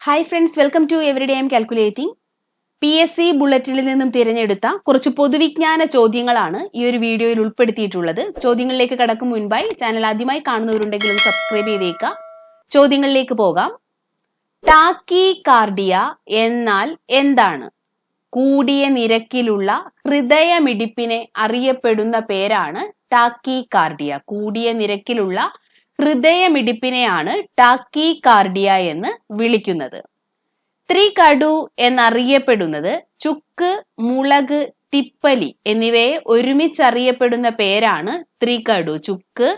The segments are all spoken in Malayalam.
Hi friends welcome to every day M calculating P S C ബുള്ളറ്റിനിൽ നിന്നും തിരഞ്ഞെടുത്ത കുറച്ച് പൊതുവിജ്ഞാന ചോദ്യങ്ങളാണ് ഈ ഒരു വീഡിയോയിൽ ഉൾപ്പെടുത്തിയിട്ടുള്ളത്. ചോദ്യങ്ങളിലേക്ക് കടക്കും മുൻപായി ചാനൽ ആദ്യമായി കാണുന്നവരുണ്ടെങ്കിൽ ഒന്ന് സബ്സ്ക്രൈബ് ചെയ്തേക്കുക. ചോദ്യങ്ങളിലേക്ക് പോകാം. ടാക്കി കാർഡിയ എന്നാൽ എന്താണ്? കൂടിയ നിരക്കിലുള്ള ഹൃദയമിടിപ്പിനെ അറിയപ്പെടുന്ന പേരാണ് ടാക്കി കാർഡിയ കൂടിയ നിരക്കിലുള്ള ഹൃദയമിടിപ്പിനെയാണ് ടാക്കി കാർഡിയ എന്ന് വിളിക്കുന്നത്. ത്രികടു എന്നറിയപ്പെടുന്നത് ചുക്ക് മുളക് തിപ്പലി എന്നിവയെ ഒരുമിച്ചറിയപ്പെടുന്ന പേരാണ് ത്രികടു. ചുക്ക്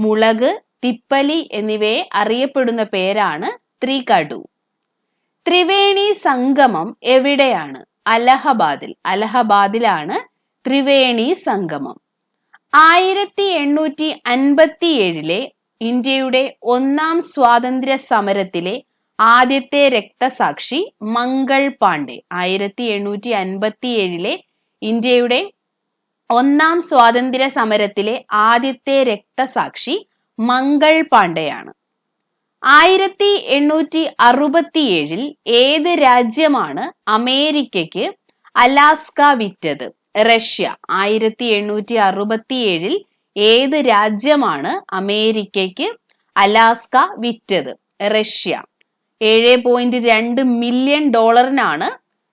മുളക് തിപ്പലി എന്നിവയെ അറിയപ്പെടുന്ന പേരാണ് ത്രികടു. ത്രിവേണി സംഗമം എവിടെയാണ്? അലഹബാദിൽ. അലഹബാദിലാണ് ത്രിവേണി സംഗമം. ആയിരത്തി എണ്ണൂറ്റി അൻപത്തി ഏഴിലെ ഇന്ത്യയുടെ ഒന്നാം സ്വാതന്ത്ര്യ സമരത്തിലെ ആദ്യത്തെ രക്തസാക്ഷി മംഗൾ പാണ്ഡെ. ആയിരത്തി എണ്ണൂറ്റി അൻപത്തി ഏഴിലെ ഇന്ത്യയുടെ ഒന്നാം സ്വാതന്ത്ര്യ സമരത്തിലെ ആദ്യത്തെ രക്തസാക്ഷി മംഗൾ പാണ്ഡെയാണ്. ആയിരത്തി എണ്ണൂറ്റി അറുപത്തിയേഴിൽ ഏത് രാജ്യമാണ് അമേരിക്കയ്ക്ക് അലാസ്ക വിറ്റത്? റഷ്യ. ആയിരത്തി എണ്ണൂറ്റി അറുപത്തിയേഴിൽ ഏത് രാജ്യമാണ് അമേരിക്കയ്ക്ക് അലാസ്ക വിറ്റത്? റഷ്യ. ഏഴ് പോയിന്റ് രണ്ട് മില്യൺ ഡോളറിനാണ്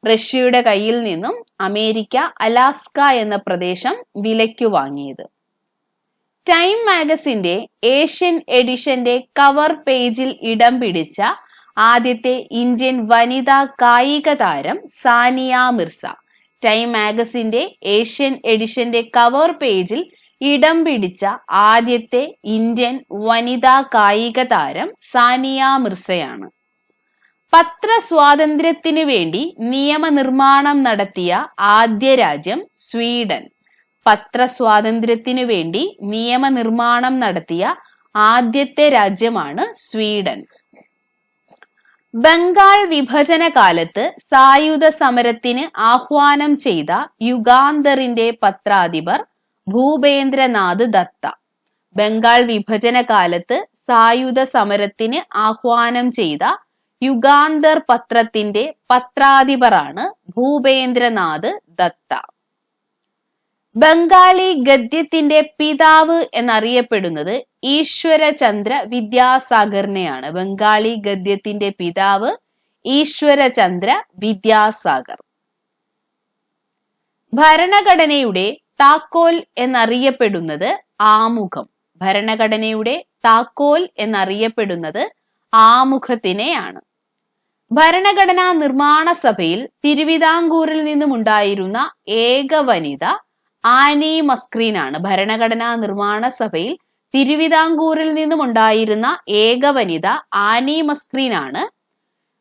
റഷ്യയുടെ കയ്യിൽ നിന്നും അമേരിക്ക അലാസ്ക എന്ന പ്രദേശം വിലയ്ക്ക് വാങ്ങിയത്. ടൈം മാഗസിന്റെ ഏഷ്യൻ എഡിഷന്റെ കവർ പേജിൽ ഇടം പിടിച്ച ആദ്യത്തെ ഇന്ത്യൻ വനിതാ കായിക താരം സാനിയ മിർസ. ടൈം മാഗസിന്റെ ഏഷ്യൻ എഡിഷന്റെ കവർ പേജിൽ ഇടം പിടിച്ച ആദ്യത്തെ ഇന്ത്യൻ വനിതാ കായിക താരം സാനിയ മിർസയാണ്. പത്രസ്വാതന്ത്ര്യത്തിനു വേണ്ടി നിയമനിർമ്മാണം നടത്തിയ ആദ്യ രാജ്യം സ്വീഡൻ. പത്രസ്വാതന്ത്ര്യത്തിനു വേണ്ടി നിയമനിർമ്മാണം നടത്തിയ ആദ്യത്തെ രാജ്യമാണ് സ്വീഡൻ. ബംഗാൾ വിഭജന കാലത്ത് സായുധ സമരത്തിന് ആഹ്വാനം ചെയ്ത യുഗാന്തറിന്റെ പത്രാധിപർ ഭൂപേന്ദ്രനാഥ് ദത്ത. ബംഗാൾ വിഭജന കാലത്ത് സായുധ സമരത്തിന് ആഹ്വാനം ചെയ്ത യുഗാന്തർ പത്രത്തിന്റെ പത്രാധിപറാണ് ഭൂപേന്ദ്രനാഥ് ദത്ത. ബംഗാളി ഗദ്യത്തിന്റെ പിതാവ് എന്നറിയപ്പെടുന്നത് ഈശ്വരചന്ദ്ര വിദ്യാസാഗറിനെയാണ്. ബംഗാളി ഗദ്യത്തിന്റെ പിതാവ് ഈശ്വരചന്ദ്ര വിദ്യാസാഗർ. ഭരണഘടനയുടെ താക്കോൽ എന്നറിയപ്പെടുന്നത് ആമുഖം. ഭരണഘടനയുടെ താക്കോൽ എന്നറിയപ്പെടുന്നത് ആമുഖത്തിനെയാണ്. ഭരണഘടനാ നിർമ്മാണ സഭയിൽ തിരുവിതാംകൂറിൽ നിന്നും ഉണ്ടായിരുന്ന ഏക വനിത ആനി മസ്ക്രീൻ ആണ് ഭരണഘടനാ നിർമ്മാണ സഭയിൽ തിരുവിതാംകൂറിൽ നിന്നും ഉണ്ടായിരുന്ന ഏക വനിത ആനി മസ്ക്രീൻ ആണ്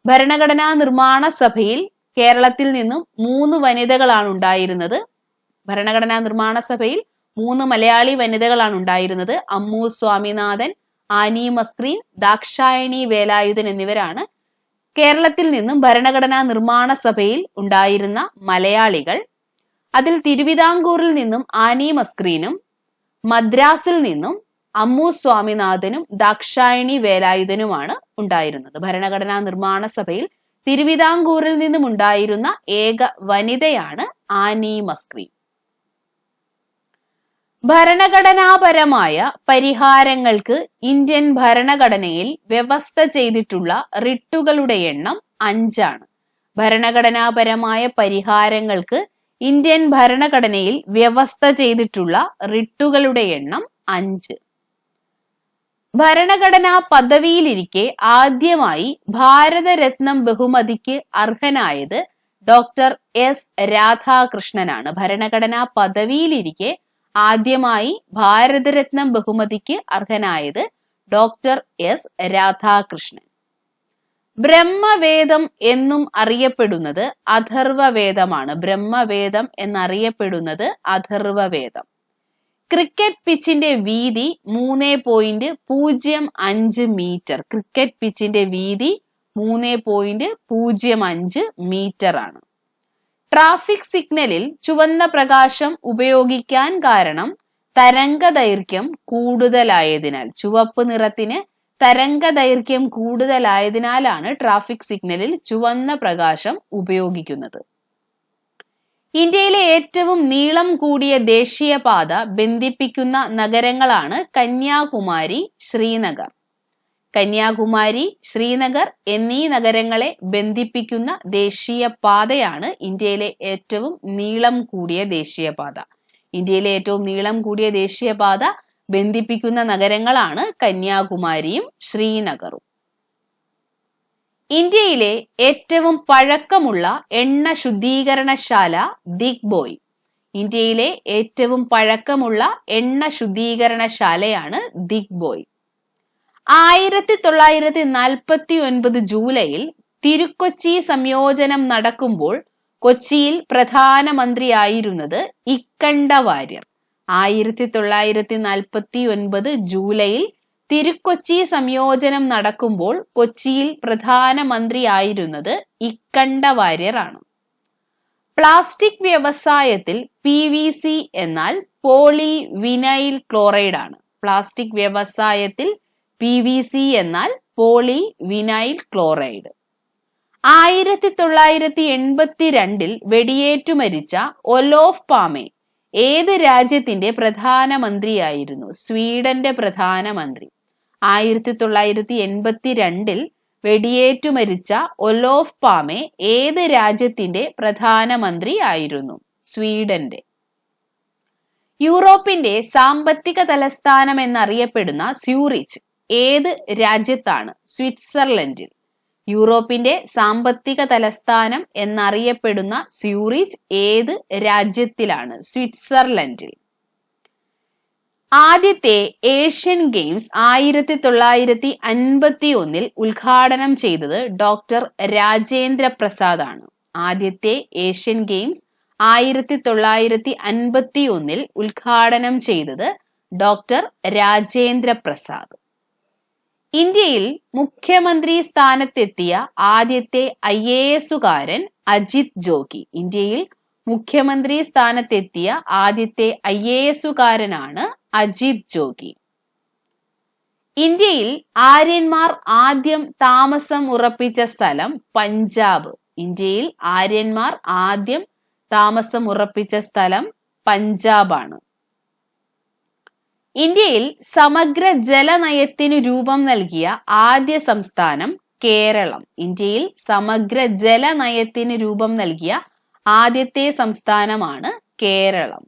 ഭരണഘടനാ നിർമ്മാണ സഭയിൽ കേരളത്തിൽ നിന്നും മൂന്ന് വനിതകളാണ് ഉണ്ടായിരുന്നത്. ഭരണഘടനാ നിർമ്മാണ സഭയിൽ മൂന്ന് മലയാളി വനിതകളാണ് ഉണ്ടായിരുന്നത്. അമ്മു സ്വാമിനാഥൻ ആനി മസ്ക്രീൻ ദാക്ഷായണി വേലായുധൻ എന്നിവരാണ് കേരളത്തിൽ നിന്നും ഭരണഘടനാ നിർമ്മാണ സഭയിൽ ഉണ്ടായിരുന്ന മലയാളികൾ. അതിൽ തിരുവിതാംകൂറിൽ നിന്നും ആനി മസ്ക്രീനും മദ്രാസിൽ നിന്നും അമ്മു സ്വാമിനാഥനും ദാക്ഷായണി വേലായുധനുമാണ് ഉണ്ടായിരുന്നത്. ഭരണഘടനാ നിർമ്മാണ സഭയിൽ തിരുവിതാംകൂറിൽ നിന്നും ഉണ്ടായിരുന്ന ഏക വനിതയാണ് ആനി മസ്ക്രീൻ ഭരണഘടനാപരമായ പരിഹാരങ്ങൾക്ക് ഇന്ത്യൻ ഭരണഘടനയിൽ വ്യവസ്ഥ ചെയ്തിട്ടുള്ള റിട്ടുകളുടെ എണ്ണം അഞ്ചാണ്. ഭരണഘടനാപരമായ പരിഹാരങ്ങൾക്ക് ഇന്ത്യൻ ഭരണഘടനയിൽ വ്യവസ്ഥ ചെയ്തിട്ടുള്ള റിട്ടുകളുടെ എണ്ണം അഞ്ച്. ഭരണഘടനാ പദവിയിലിരിക്കെ ആദ്യമായി ഭാരതരത്നം ബഹുമതിക്ക് അർഹനായത് ഡോക്ടർ എസ് രാധാകൃഷ്ണനാണ്. ഭരണഘടനാ പദവിയിലിരിക്കെ ആദ്യമായി ഭാരതരത്നം ബഹുമതിക്ക് അർഹനായത് ഡോക്ടർ എസ് രാധാകൃഷ്ണൻ. ബ്രഹ്മവേദം എന്നും അറിയപ്പെടുന്നത് അഥർവവേദമാണ്. ബ്രഹ്മവേദം എന്നറിയപ്പെടുന്നത് അഥർവവേദം. ക്രിക്കറ്റ് പിച്ചിന്റെ വീതി മൂന്ന് പോയിന്റ് പൂജ്യം അഞ്ച് മീറ്റർ. ക്രിക്കറ്റ് പിച്ചിന്റെ വീതി മൂന്ന് പോയിന്റ് പൂജ്യം അഞ്ച് മീറ്റർ ആണ് ട്രാഫിക് സിഗ്നലിൽ ചുവന്ന പ്രകാശം ഉപയോഗിക്കാൻ കാരണം തരംഗ ദൈർഘ്യം കൂടുതലായതിനാൽ. ചുവപ്പ് നിറത്തിന് തരംഗ ദൈർഘ്യം കൂടുതലായതിനാലാണ് ട്രാഫിക് സിഗ്നലിൽ ചുവന്ന പ്രകാശം ഉപയോഗിക്കുന്നത്. ഇന്ത്യയിലെ ഏറ്റവും നീളം കൂടിയ ദേശീയപാത ബന്ധിപ്പിക്കുന്ന നഗരങ്ങളാണ് കന്യാകുമാരി ശ്രീനഗർ. കന്യാകുമാരി ശ്രീനഗർ എന്നീ നഗരങ്ങളെ ബന്ധിപ്പിക്കുന്ന ദേശീയ പാതയാണ് ഇന്ത്യയിലെ ഏറ്റവും നീളം കൂടിയ ദേശീയപാത. ഇന്ത്യയിലെ ഏറ്റവും നീളം കൂടിയ ദേശീയപാത ബന്ധിപ്പിക്കുന്ന നഗരങ്ങളാണ് കന്യാകുമാരിയും ശ്രീനഗറും. ഇന്ത്യയിലെ ഏറ്റവും പഴക്കമുള്ള എണ്ണ ശുദ്ധീകരണശാല ദിഗ്ബോയ് ഇന്ത്യയിലെ ഏറ്റവും പഴക്കമുള്ള എണ്ണ ശുദ്ധീകരണശാലയാണ് ദിഗ്ബോയ് ആയിരത്തി തൊള്ളായിരത്തി നാൽപ്പത്തി ഒൻപത് ജൂലൈയിൽ തിരുക്കൊച്ചി സംയോജനം നടക്കുമ്പോൾ കൊച്ചിയിൽ പ്രധാനമന്ത്രിയായിരുന്നത് ഇക്കണ്ട വാര്യർ. ആയിരത്തി തൊള്ളായിരത്തി നാൽപ്പത്തി ഒൻപത് ജൂലൈയിൽ തിരുക്കൊച്ചി സംയോജനം നടക്കുമ്പോൾ കൊച്ചിയിൽ പ്രധാനമന്ത്രിയായിരുന്നത് ഇക്കണ്ട വാര്യറാണ് പ്ലാസ്റ്റിക് വ്യവസായത്തിൽ പി വി സി എന്നാൽ പോളി വിനൈൽ ക്ലോറൈഡ് ആണ് പ്ലാസ്റ്റിക് വ്യവസായത്തിൽ പി വി സി എന്നാൽ പോളി വിനൈൽ ക്ലോറൈഡ് ആയിരത്തി തൊള്ളായിരത്തി എൺപത്തി രണ്ടിൽ വെടിയേറ്റു മരിച്ച ഒലോഫ് പാമെ ഏത് രാജ്യത്തിന്റെ പ്രധാനമന്ത്രിയായിരുന്നു? സ്വീഡന്റെ പ്രധാനമന്ത്രി. ആയിരത്തി തൊള്ളായിരത്തി എൺപത്തി രണ്ടിൽ വെടിയേറ്റു മരിച്ച ഒലോഫ് പാമെ ഏത് രാജ്യത്തിന്റെ പ്രധാനമന്ത്രി ആയിരുന്നു? സ്വീഡന്റെ യൂറോപ്പിന്റെ സാമ്പത്തിക തലസ്ഥാനം എന്നറിയപ്പെടുന്ന സ്യൂറിച്ച് ഏത് രാജ്യത്താണ്? സ്വിറ്റ്സർലൻഡിൽ. യൂറോപ്പിന്റെ സാമ്പത്തിക തലസ്ഥാനം എന്നറിയപ്പെടുന്ന സ്യൂറിച്ച് ഏത് രാജ്യത്തിലാണ്? സ്വിറ്റ്സർലൻഡിൽ. ആദ്യത്തെ ഏഷ്യൻ ഗെയിംസ് ആയിരത്തി തൊള്ളായിരത്തി അൻപത്തി ഒന്നിൽ ഉദ്ഘാടനം ചെയ്തത് ഡോക്ടർ രാജേന്ദ്ര പ്രസാദ് ആണ് ആദ്യത്തെ ഏഷ്യൻ ഗെയിംസ് ആയിരത്തി തൊള്ളായിരത്തി അൻപത്തി ഒന്നിൽ ഉദ്ഘാടനം ചെയ്തത് ഡോക്ടർ രാജേന്ദ്ര പ്രസാദ്. ഇന്ത്യയിൽ മുഖ്യമന്ത്രി സ്ഥാനത്തെത്തിയ ആദ്യത്തെ ഐ എ എസുകാരൻ അജിത് ജോഗി. ഇന്ത്യയിൽ മുഖ്യമന്ത്രി സ്ഥാനത്തെത്തിയ ആദ്യത്തെ ഐ എ എസുകാരനാണ് അജിത് ജോഗി. ഇന്ത്യയിൽ ആര്യന്മാർ ആദ്യം താമസം ഉറപ്പിച്ച സ്ഥലം പഞ്ചാബ്. ഇന്ത്യയിൽ ആര്യന്മാർ ആദ്യം താമസം ഉറപ്പിച്ച സ്ഥലം പഞ്ചാബാണ്. ഇന്ത്യയിൽ സമഗ്ര ജലനയത്തിന് രൂപം നൽകിയ ആദ്യ സംസ്ഥാനം കേരളം. ഇന്ത്യയിൽ സമഗ്ര ജലനയത്തിന് രൂപം നൽകിയ ആദ്യത്തെ സംസ്ഥാനമാണ് കേരളം.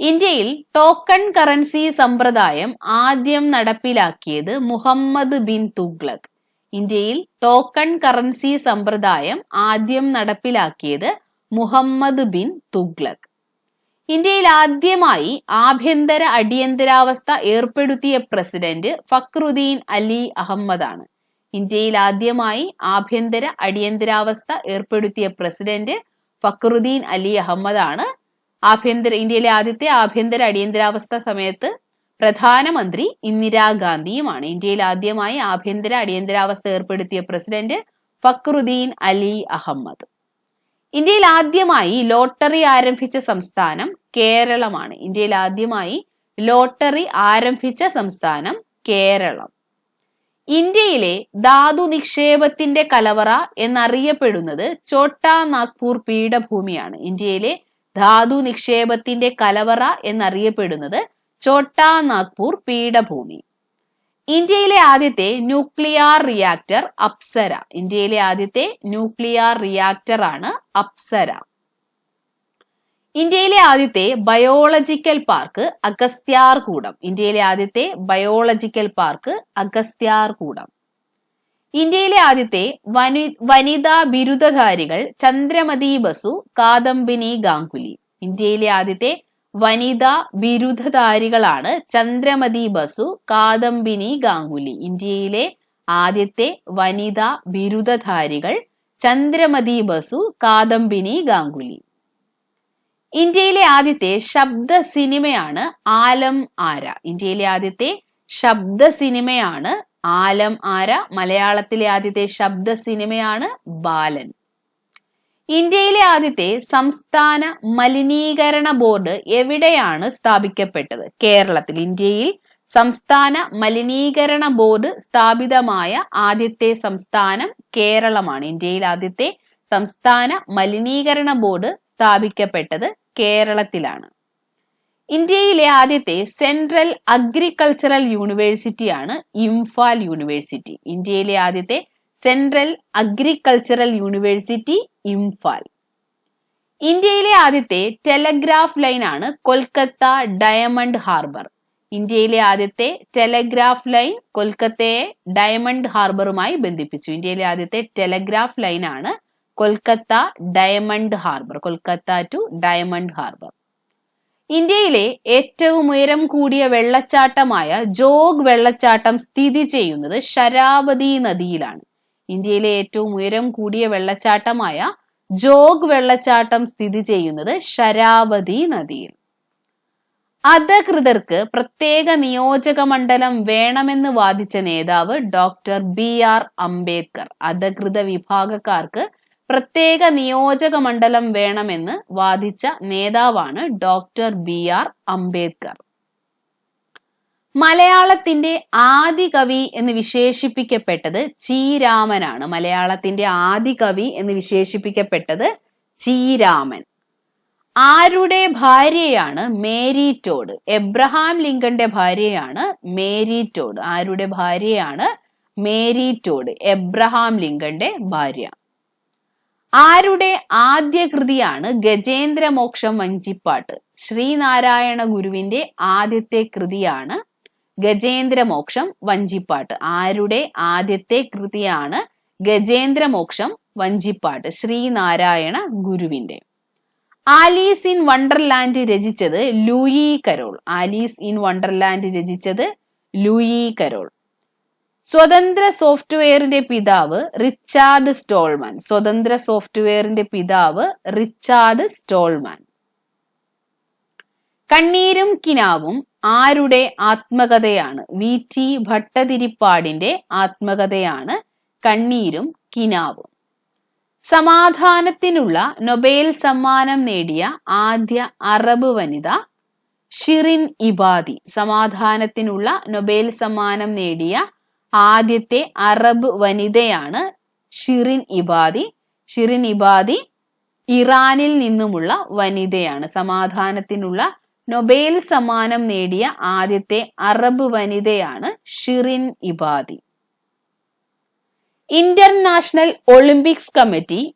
ഇന്ത്യയിൽ ടോക്കൺ കറൻസി സമ്പ്രദായം ആദ്യം നടപ്പിലാക്കിയത് മുഹമ്മദ് ബിൻ തുഗ്ലക്. ഇന്ത്യയിൽ ടോക്കൺ കറൻസി സമ്പ്രദായം ആദ്യം നടപ്പിലാക്കിയത് മുഹമ്മദ് ബിൻ തുഗ്ലക്. ഇന്ത്യയിൽ ആദ്യമായി ആഭ്യന്തര അടിയന്തരാവസ്ഥ ഏർപ്പെടുത്തിയ പ്രസിഡന്റ് ഫക്രുദ്ദീൻ അലി അഹമ്മദാണ്. ഇന്ത്യയിൽ ആദ്യമായി ആഭ്യന്തര അടിയന്തരാവസ്ഥ ഏർപ്പെടുത്തിയ പ്രസിഡന്റ് ഫക്രുദ്ദീൻ അലി അഹമ്മദാണ്. ആഭ്യന്തര ഇന്ത്യയിലെ ആദ്യത്തെ ആഭ്യന്തര അടിയന്തരാവസ്ഥ സമയത്ത് പ്രധാനമന്ത്രി ഇന്ദിരാഗാന്ധിയുമാണ് ഇന്ത്യയിൽ ആദ്യമായി ആഭ്യന്തര അടിയന്തരാവസ്ഥ ഏർപ്പെടുത്തിയ പ്രസിഡന്റ് ഫക്രുദ്ദീൻ അലി അഹമ്മദ്. ഇന്ത്യയിൽ ആദ്യമായി ലോട്ടറി ആരംഭിച്ച സംസ്ഥാനം കേരളമാണ്. ഇന്ത്യയിൽ ആദ്യമായി ലോട്ടറി ആരംഭിച്ച സംസ്ഥാനം കേരളം. ഇന്ത്യയിലെ ധാതു നിക്ഷേപത്തിന്റെ കലവറ എന്നറിയപ്പെടുന്നത് ചോട്ടാ നാഗ്പൂർ പീഠഭൂമിയാണ്. ഇന്ത്യയിലെ ധാതു നിക്ഷേപത്തിന്റെ കലവറ എന്നറിയപ്പെടുന്നത് ചോട്ടാ നാഗ്പൂർ പീഠഭൂമി. ഇന്ത്യയിലെ ആദ്യത്തെ ന്യൂക്ലിയർ റിയാക്ടർ അപ്സര. ഇന്ത്യയിലെ ആദ്യത്തെ ന്യൂക്ലിയർ റിയാക്ടർ ആണ് അപ്സര. ഇന്ത്യയിലെ ആദ്യത്തെ ബയോളജിക്കൽ പാർക്ക് അഗസ്ത്യാർകൂടം. ഇന്ത്യയിലെ ആദ്യത്തെ ബയോളജിക്കൽ പാർക്ക് അഗസ്ത്യാർകൂടം. ഇന്ത്യയിലെ ആദ്യത്തെ വനി വനിതാ ബിരുദധാരികൾ ചന്ദ്രമതി ബസു കാദംബിനി ഗാംഗുലി. ഇന്ത്യയിലെ ആദ്യത്തെ വനിതാ ബിരുദധാരികളാണ് ചന്ദ്രമതി ബസു കാദംബിനി ഗാംഗുലി. ഇന്ത്യയിലെ ആദ്യത്തെ വനിതാ ബിരുദധാരികൾ ചന്ദ്രമതി ബസു കാദംബിനി ഗാംഗുലി. ഇന്ത്യയിലെ ആദ്യത്തെ ശബ്ദ സിനിമയാണ് ആലം ആര. ഇന്ത്യയിലെ ആദ്യത്തെ ശബ്ദ സിനിമയാണ് ആലം ആര. മലയാളത്തിലെ ആദ്യത്തെ ശബ്ദ സിനിമയാണ് ബാലൻ. ഇന്ത്യയിലെ ആദ്യത്തെ സംസ്ഥാന മലിനീകരണ ബോർഡ് എവിടെയാണ് സ്ഥാപിക്കപ്പെട്ടത്? കേരളത്തിൽ ഇന്ത്യയിൽ സംസ്ഥാന മലിനീകരണ ബോർഡ് സ്ഥാപിതമായ ആദ്യത്തെ സംസ്ഥാനം കേരളമാണ്. ഇന്ത്യയിൽ ആദ്യത്തെ സംസ്ഥാന മലിനീകരണ ബോർഡ് സ്ഥാപിക്കപ്പെട്ടത് കേരളത്തിലാണ്. ഇന്ത്യയിലെ ആദ്യത്തെ സെൻട്രൽ അഗ്രികൾച്ചറൽ യൂണിവേഴ്സിറ്റിയാണ് ഇംഫാൽ യൂണിവേഴ്സിറ്റി. ഇന്ത്യയിലെ ആദ്യത്തെ സെൻട്രൽ അഗ്രികൾച്ചറൽ യൂണിവേഴ്സിറ്റി ഇംഫാൽ ഇന്ത്യയിലെ ആദ്യത്തെ ടെലഗ്രാഫ് ലൈൻ ആണ് കൊൽക്കത്ത ഡയമണ്ട് ഹാർബർ ഇന്ത്യയിലെ ആദ്യത്തെ ടെലഗ്രാഫ് ലൈൻ കൊൽക്കത്തയെ ഡയമണ്ട് ഹാർബറുമായി ബന്ധിപ്പിച്ചു. ഇന്ത്യയിലെ ആദ്യത്തെ ടെലഗ്രാഫ് ലൈൻ ആണ് Kolkata Diamond Harbour Kolkata to Diamond Harbour ഇന്ത്യയിലെ ഏറ്റവും ഉയരം കൂടിയ വെള്ളച്ചാട്ടമായ ജോഗ് വെള്ളച്ചാട്ടം സ്ഥിതി ചെയ്യുന്നത് ശരാവതി നദിയിലാണ്. ഇന്ത്യയിലെ ഏറ്റവും ഉയരം കൂടിയ വെള്ളച്ചാട്ടമായ ജോഗ് വെള്ളച്ചാട്ടം സ്ഥിതി ചെയ്യുന്നത് ശരാവതി നദിയിൽ. അധികൃതർക്ക് പ്രത്യേക നിയോജക മണ്ഡലം വേണമെന്ന് വാദിച്ച നേതാവ് ഡോക്ടർ ബി ആർ അംബേദ്കർ അധികൃത വിഭാഗക്കാർക്ക് പ്രത്യേക നിയോജക മണ്ഡലം വേണമെന്ന് വാദിച്ച നേതാവാണ് ഡോക്ടർ ബി ആർ അംബേദ്കർ. മലയാളത്തിന്റെ ആദി കവി എന്ന് വിശേഷിപ്പിക്കപ്പെട്ടത് ചീരാമനാണ് മലയാളത്തിന്റെ ആദി കവി എന്ന് വിശേഷിപ്പിക്കപ്പെട്ടത് ചീരാമൻ ആരുടെ ഭാര്യയാണ് മേരി ടോഡ്? എബ്രഹാം ലിങ്കന്റെ ഭാര്യയാണ് മേരി ടോഡ്. ആരുടെ ഭാര്യയാണ് മേരി ടോഡ്? എബ്രഹാം ലിങ്കന്റെ ഭാര്യ. ആരുടെ ആദ്യ കൃതിയാണ് ഗജേന്ദ്രമോക്ഷം വഞ്ചിപ്പാട്ട്? ശ്രീനാരായണ ഗുരുവിന്റെ ആദ്യത്തെ കൃതിയാണ് ഗജേന്ദ്രമോക്ഷം വഞ്ചിപ്പാട്ട്. ആരുടെ ആദ്യത്തെ കൃതിയാണ് ഗജേന്ദ്രമോക്ഷം വഞ്ചിപ്പാട്ട്? ശ്രീനാരായണ ഗുരുവിന്റെ. ആലീസ് ഇൻ വണ്ടർലാൻഡ് രചിച്ചത് Lewis Carroll. Alice in Wonderland രചിച്ചത് ലൂയി കരോൾ. സ്വതന്ത്ര സോഫ്റ്റ്വെയറിന്റെ പിതാവ് റിച്ചാർഡ് സ്റ്റോൾമാൻ. സ്വതന്ത്ര സോഫ്റ്റ്വെയറിന്റെ പിതാവ് റിച്ചാർഡ് സ്റ്റോൾമാൻ. കണ്ണീരും കിനാവും ആരുടെ ആത്മകഥയാണ്? വി. ടി. ഭട്ടതിരിപ്പാടിന്റെ ആത്മകഥയാണ് കണ്ണീരും കിനാവും. സമാധാനത്തിനുള്ള നൊബേൽ സമ്മാനം നേടിയ ആദ്യ അറബ് വനിത ഷിറിൻ ഇബാദി. സമാധാനത്തിനുള്ള നൊബേൽ സമ്മാനം നേടിയ ആദ്യത്തെ അറബ് വനിതയാണ് ഷിറിൻ ഇബാദി. ഷിറിൻ ഇബാദി ഇറാനിൽ നിന്നുമുള്ള വനിതയാണ്. സമാധാനത്തിനുള്ള നൊബേൽ സമ്മാനം നേടിയ ആദ്യത്തെ അറബ് വനിതയാണ് Shirin Ebadi. International Olympics Committee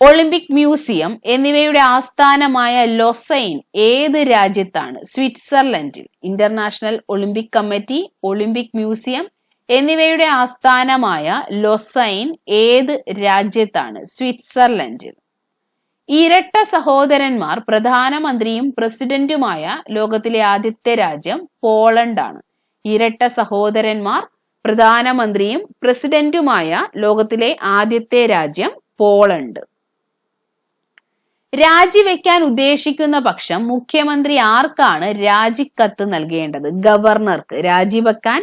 Olympic Museum എന്നിവയുടെ ആസ്ഥാനമായ ലൊസൈൻ ഏത് രാജ്യത്താണ്? സ്വിറ്റ്സർലൻഡിൽ. International Olympic Committee Olympic Museum എന്നിവയുടെ ആസ്ഥാനമായ ലൊസൈൻ ഏത് രാജ്യത്താണ്? സ്വിറ്റ്സർലൻഡിൽ. ഇരട്ട സഹോദരന്മാർ പ്രധാനമന്ത്രിയും പ്രസിഡന്റുമായ ലോകത്തിലെ ആദ്യത്തെ രാജ്യം പോളണ്ടാണ്. ഇരട്ട സഹോദരന്മാർ പ്രധാനമന്ത്രിയും പ്രസിഡന്റുമായ ലോകത്തിലെ ആദ്യത്തെ രാജ്യം പോളണ്ട്. രാജിവെക്കാൻ ഉദ്ദേശിക്കുന്ന പക്ഷം മുഖ്യമന്ത്രി ആർക്കാണ് രാജിക്കത്ത് നൽകേണ്ടത്? ഗവർണർക്ക് രാജിവെക്കാൻ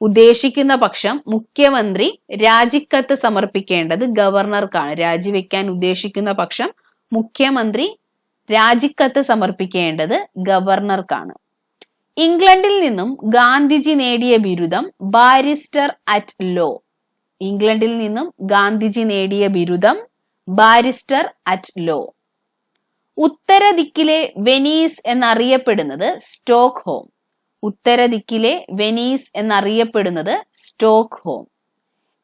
ഉദ്ദേശിക്കുന്ന പക്ഷം മുഖ്യമന്ത്രി രാജിക്കത്ത് സമർപ്പിക്കേണ്ടത് ഗവർണർക്കാണ്. രാജിവെക്കാൻ ഉദ്ദേശിക്കുന്ന പക്ഷം മുഖ്യമന്ത്രി രാജിക്കത്ത് സമർപ്പിക്കേണ്ടത് ഗവർണർക്കാണ്. ഇംഗ്ലണ്ടിൽ നിന്നും ഗാന്ധിജി നേടിയ ബിരുദം ബാരിസ്റ്റർ അറ്റ് ലോ. ഇംഗ്ലണ്ടിൽ നിന്നും ഗാന്ധിജി നേടിയ ബിരുദം ബാരിസ്റ്റർ അറ്റ് ലോ. ഉത്തര ദിക്കിലെ വെനീസ് എന്നറിയപ്പെടുന്നത് സ്റ്റോക്ക് ഹോം ഉത്തര ദിക്കിലെ വെനീസ് എന്നറിയപ്പെടുന്നത് സ്റ്റോക്ക് ഹോം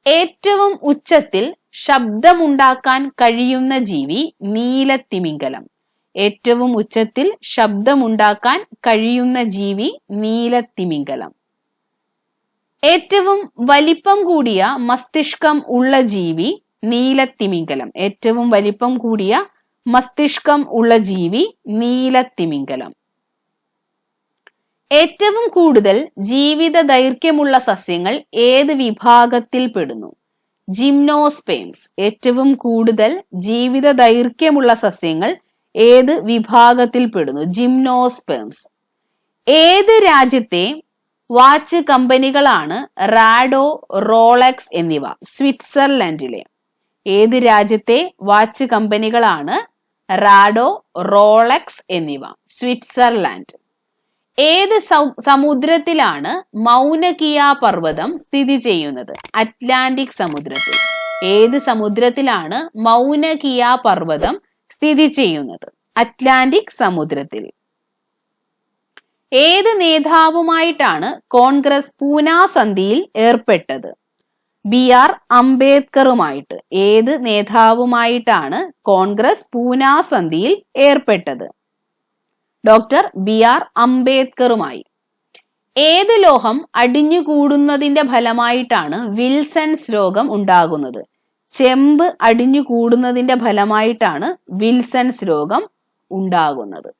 ഏറ്റവും ഉച്ചത്തിൽ ശബ്ദമുണ്ടാക്കാൻ കഴിയുന്ന ജീവി നീലത്തിമിംഗലം. ഏറ്റവും ഉച്ചത്തിൽ ശബ്ദമുണ്ടാക്കാൻ കഴിയുന്ന ജീവി നീലത്തിമിംഗലം. ഏറ്റവും വലിപ്പം കൂടിയ മസ്തിഷ്കം ഉള്ള ജീവി നീലത്തിമിംഗലം. ഏറ്റവും വലിപ്പം കൂടിയ മസ്തിഷ്കം ഉള്ള ജീവി നീലത്തിമിംഗലം. ഏറ്റവും കൂടുതൽ ജീവിത ദൈർഘ്യമുള്ള സസ്യങ്ങൾ ഏത് വിഭാഗത്തിൽ പെടുന്നു? ജിംനോസ്പേംസ്. ഏറ്റവും കൂടുതൽ ജീവിത ദൈർഘ്യമുള്ള സസ്യങ്ങൾ ഏത് വിഭാഗത്തിൽ പെടുന്നു? ജിംനോസ്പേംസ്. ഏത് രാജ്യത്തെ വാച്ച് കമ്പനികളാണ് റാഡോ റോളക്സ് എന്നിവ? സ്വിറ്റ്സർലൻഡിലെ. ഏത് രാജ്യത്തെ വാച്ച് കമ്പനികളാണ് റാഡോ റോളക്സ് എന്നിവ? സ്വിറ്റ്സർലാൻഡ്. ഏത് സമുദ്രത്തിലാണ് മൗനകിയ പർവതം സ്ഥിതി ചെയ്യുന്നത്? അറ്റ്ലാന്റിക് സമുദ്രത്തിൽ. ഏത് സമുദ്രത്തിലാണ് മൗനകിയ പർവതം സ്ഥിതി ചെയ്യുന്നത്? അറ്റ്ലാന്റിക് സമുദ്രത്തിൽ. ഏത് നേതാവുമായിട്ടാണ് കോൺഗ്രസ് പൂന സന്ധിയിൽ ഏർപ്പെട്ടത്? ബി ആർ അംബേദ്കറുമായിട്ട്. ഏത് നേതാവുമായിട്ടാണ് കോൺഗ്രസ് പൂന സന്ധിയിൽ ഏർപ്പെട്ടത്? ഡോക്ടർ ബി ആർ അംബേദ്കറുമായി. ഏത് ലോഹം അടിഞ്ഞുകൂടുന്നതിന്റെ ഫലമായിട്ടാണ് വിൽസൺസ് രോഗം ഉണ്ടാകുന്നത്? ചെമ്പ് അടിഞ്ഞുകൂടുന്നതിന്റെ ഫലമായിട്ടാണ് വിൽസൺസ് രോഗം ഉണ്ടാകുന്നത്.